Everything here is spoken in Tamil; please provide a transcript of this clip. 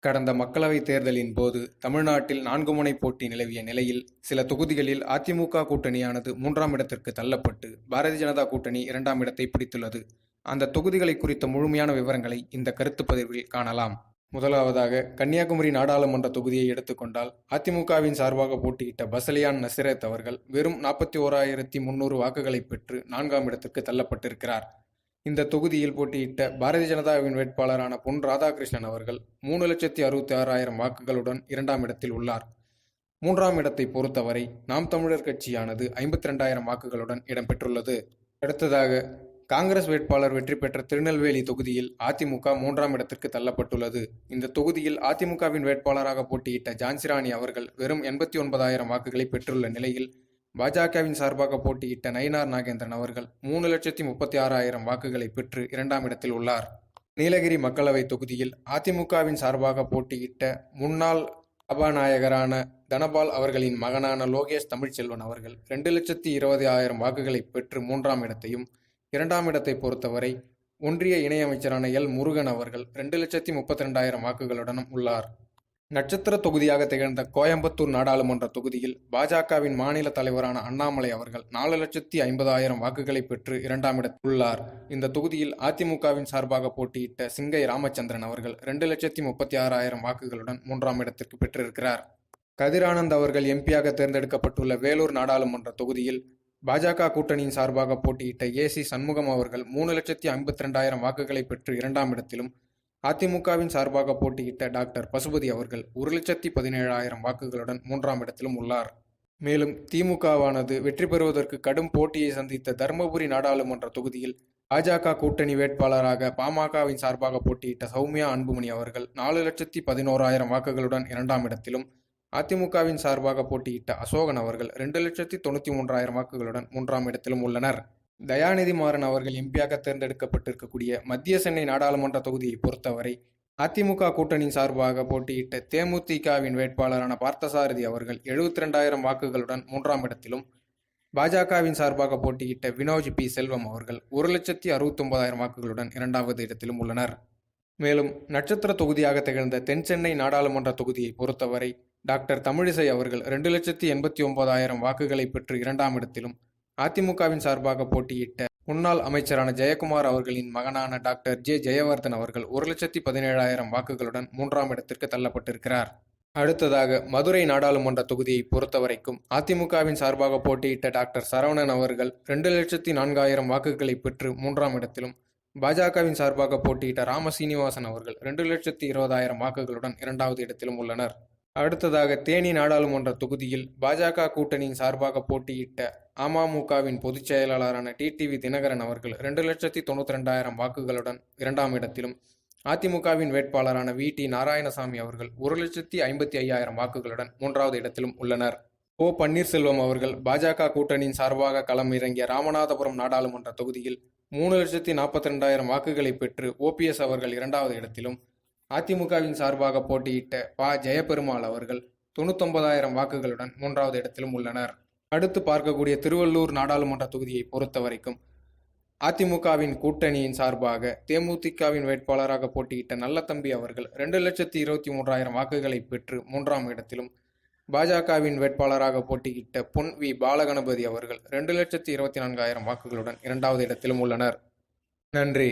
கடந்த மக்களவைத் தேர்தலின் போது தமிழ்நாட்டில் நான்கு முனை போட்டி நிலவிய நிலையில் சில தொகுதிகளில் அதிமுக கூட்டணியானது மூன்றாம் இடத்திற்கு தள்ளப்பட்டு பாரதிய ஜனதா கூட்டணி இரண்டாம் இடத்தை பிடித்துள்ளது. அந்த தொகுதிகளை குறித்த முழுமையான விவரங்களை இந்த கருத்துப் பதிவில் காணலாம். முதலாவதாக கன்னியாகுமரி நாடாளுமன்ற தொகுதியை எடுத்துக்கொண்டால் அதிமுகவின் சார்பாக போட்டியிட்ட பசலியான் நசிரத் அவர்கள் வெறும் நாற்பத்தி ஓராயிரத்தி முன்னூறு வாக்குகளை பெற்று நான்காம் இடத்திற்கு தள்ளப்பட்டிருக்கிறார். இந்த தொகுதியில் போட்டியிட்ட பாரதிய ஜனதாவின் வேட்பாளரான பொன் ராதாகிருஷ்ணன் அவர்கள் மூணு லட்சத்தி அறுபத்தி ஆறாயிரம் வாக்குகளுடன் இரண்டாம் இடத்தில் உள்ளார். மூன்றாம் இடத்தை பொறுத்தவரை நாம் தமிழர் கட்சியானது ஐம்பத்தி ரெண்டாயிரம் வாக்குகளுடன் இடம்பெற்றுள்ளது அடுத்ததாக காங்கிரஸ் வேட்பாளர் வெற்றி பெற்ற திருநெல்வேலி தொகுதியில் அதிமுக மூன்றாம் இடத்திற்கு தள்ளப்பட்டுள்ளது. இந்த தொகுதியில் அதிமுகவின் வேட்பாளராக போட்டியிட்ட ஜான்சிராணி அவர்கள் வெறும் எண்பத்தி ஒன்பதாயிரம் வாக்குகளை பெற்றுள்ள நிலையில் பாஜகவின் சார்பாக போட்டியிட்ட நயினார் நாகேந்திரன் அவர்கள் மூணு லட்சத்தி முப்பத்தி ஆறாயிரம் வாக்குகளை பெற்று இரண்டாம் இடத்தில் உள்ளார். நீலகிரி மக்களவை தொகுதியில் அதிமுகவின் சார்பாக போட்டியிட்ட முன்னாள் சபாநாயகரான தனபால் அவர்களின் மகனான லோகேஷ் தமிழ்ச்செல்வன் அவர்கள் ரெண்டு லட்சத்தி இருபது ஆயிரம் வாக்குகளை பெற்று மூன்றாம் இடத்தையும் இரண்டாம் இடத்தை பொறுத்தவரை ஒன்றிய இணையமைச்சரான எல் முருகன் அவர்கள் ரெண்டு லட்சத்தி முப்பத்தி ரெண்டாயிரம் வாக்குகளுடனும் உள்ளார். நட்சத்திர தொகுதியாக திகழ்ந்த கோயம்புத்தூர் நாடாளுமன்ற தொகுதியில் பாஜகவின் மாநில தலைவரான அண்ணாமலை அவர்கள் நாலு லட்சத்தி ஐம்பதாயிரம் வாக்குகளை பெற்று இரண்டாம் இடத்தில் உள்ளார் இந்த தொகுதியில் அதிமுகவின் சார்பாக போட்டியிட்ட சிங்கை ராமச்சந்திரன் அவர்கள் ரெண்டு லட்சத்தி முப்பத்தி ஆறாயிரம் வாக்குகளுடன் மூன்றாம் இடத்திற்கு பெற்றிருக்கிறார். கதிரானந்த் அவர்கள் எம்பியாக தேர்ந்தெடுக்கப்பட்டுள்ள வேலூர் நாடாளுமன்ற தொகுதியில் பாஜக கூட்டணியின் சார்பாக போட்டியிட்ட ஏசி சண்முகம் அவர்கள் மூணு லட்சத்தி ஐம்பத்தி ரெண்டாயிரம் வாக்குகளை பெற்று இரண்டாம் இடத்திலும் அதிமுகவின் சார்பாக போட்டியிட்ட டாக்டர் பசுபதி அவர்கள் ஒரு லட்சத்தி பதினேழாயிரம் வாக்குகளுடன் மூன்றாம் இடத்திலும் உள்ளார். மேலும் திமுகவானது வெற்றி பெறுவதற்கு கடும் போட்டியை சந்தித்த தருமபுரி நாடாளுமன்ற தொகுதியில் பாஜக கூட்டணி வேட்பாளராக பாமகவின் சார்பாக போட்டியிட்ட சௌமியா அன்புமணி அவர்கள் நாலு லட்சத்தி பதினோராயிரம் வாக்குகளுடன் இரண்டாம் இடத்திலும் அதிமுகவின் சார்பாக போட்டியிட்ட அசோகன் அவர்கள் ரெண்டு லட்சத்தி தொண்ணூற்றி மூன்றாயிரம் வாக்குகளுடன் மூன்றாம் இடத்திலும் உள்ளனர். தயாநிதி மாறன் அவர்கள் எம்பியாக தேர்ந்தெடுக்கப்பட்டிருக்கக்கூடிய மத்திய சென்னை நாடாளுமன்ற தொகுதியை பொறுத்தவரை அதிமுக கூட்டணி சார்பாக போட்டியிட்ட தேமுதிகவின் வேட்பாளரான பார்த்தசாரதி அவர்கள் எழுபத்தி ரெண்டாயிரம் வாக்குகளுடன் மூன்றாம் இடத்திலும் பாஜகவின் சார்பாக போட்டியிட்ட வினோஜ் பி. செல்வம் அவர்கள் ஒரு லட்சத்தி அறுபத்தொன்பதாயிரம் வாக்குகளுடன் இரண்டாவது இடத்திலும் உள்ளனர். மேலும் நட்சத்திர தொகுதியாக திகழ்ந்த தென் சென்னை நாடாளுமன்ற தொகுதியை பொறுத்தவரை டாக்டர் தமிழிசை அவர்கள் ரெண்டு லட்சத்தி எண்பத்தி ஒன்பதாயிரம் வாக்குகளை பெற்று இரண்டாம் இடத்திலும் அதிமுகவின் சார்பாக போட்டியிட்ட முன்னாள் அமைச்சரான ஜெயக்குமார் அவர்களின் மகனான டாக்டர் ஜே ஜெயவர்தன் அவர்கள் ஒரு லட்சத்தி பதினேழாயிரம் வாக்குகளுடன் மூன்றாம் இடத்திற்கு தள்ளப்பட்டிருக்கிறார். அடுத்ததாக மதுரை நாடாளுமன்ற தொகுதியை பொறுத்தவரைக்கும் அதிமுகவின் சார்பாக போட்டியிட்ட டாக்டர் சரவணன் அவர்கள் ரெண்டு லட்சத்தி நான்காயிரம் வாக்குகளை பெற்று மூன்றாம் இடத்திலும் பாஜகவின் சார்பாக போட்டியிட்ட ராம சீனிவாசன் அவர்கள் ரெண்டு லட்சத்தி இருபதாயிரம் வாக்குகளுடன் இரண்டாவது இடத்திலும் உள்ளனர். அடுத்ததாக தேனி நாடாளுமன்ற தொகுதியில் பாஜக கூட்டணியின் சார்பாக போட்டியிட்ட அமமுகவின் பொதுச் செயலாளரான டிடிவி தினகரன் அவர்கள் ரெண்டு லட்சத்தி தொண்ணூற்றி ரெண்டாயிரம் வாக்குகளுடன் இரண்டாம் இடத்திலும் அதிமுகவின் வேட்பாளரான வி டி நாராயணசாமி அவர்கள் ஒரு லட்சத்தி ஐம்பத்தி ஐயாயிரம் வாக்குகளுடன் மூன்றாவது இடத்திலும் உள்ளனர். ஓ பன்னீர்செல்வம் அவர்கள் பாஜக கூட்டணியின் சார்பாக களம் இறங்கிய ராமநாதபுரம் நாடாளுமன்ற தொகுதியில் மூணு லட்சத்தி நாற்பத்தி ரெண்டாயிரம் வாக்குகளை பெற்று ஓபிஎஸ் அவர்கள் இரண்டாவது இடத்திலும் அதிமுகவின் சார்பாக போட்டியிட்ட ப. ஜெயபெருமாள் அவர்கள் தொண்ணூத்தொன்பதாயிரம் வாக்குகளுடன் மூன்றாவது இடத்திலும் உள்ளனர். அடுத்து பார்க்கக்கூடிய திருவள்ளூர் நாடாளுமன்ற தொகுதியை பொறுத்த வரைக்கும் அதிமுகவின் கூட்டணியின் சார்பாக தேமுதிகவின் வேட்பாளராக போட்டியிட்ட நல்லத்தம்பி அவர்கள் ரெண்டு லட்சத்தி இருபத்தி மூன்றாயிரம் வாக்குகளை பெற்று மூன்றாம் இடத்திலும் பாஜகவின் வேட்பாளராக போட்டியிட்ட பொன் வி பாலகணபதி அவர்கள் ரெண்டு லட்சத்தி இருபத்தி நான்காயிரம் வாக்குகளுடன் இரண்டாவது இடத்திலும் உள்ளனர். நன்றி.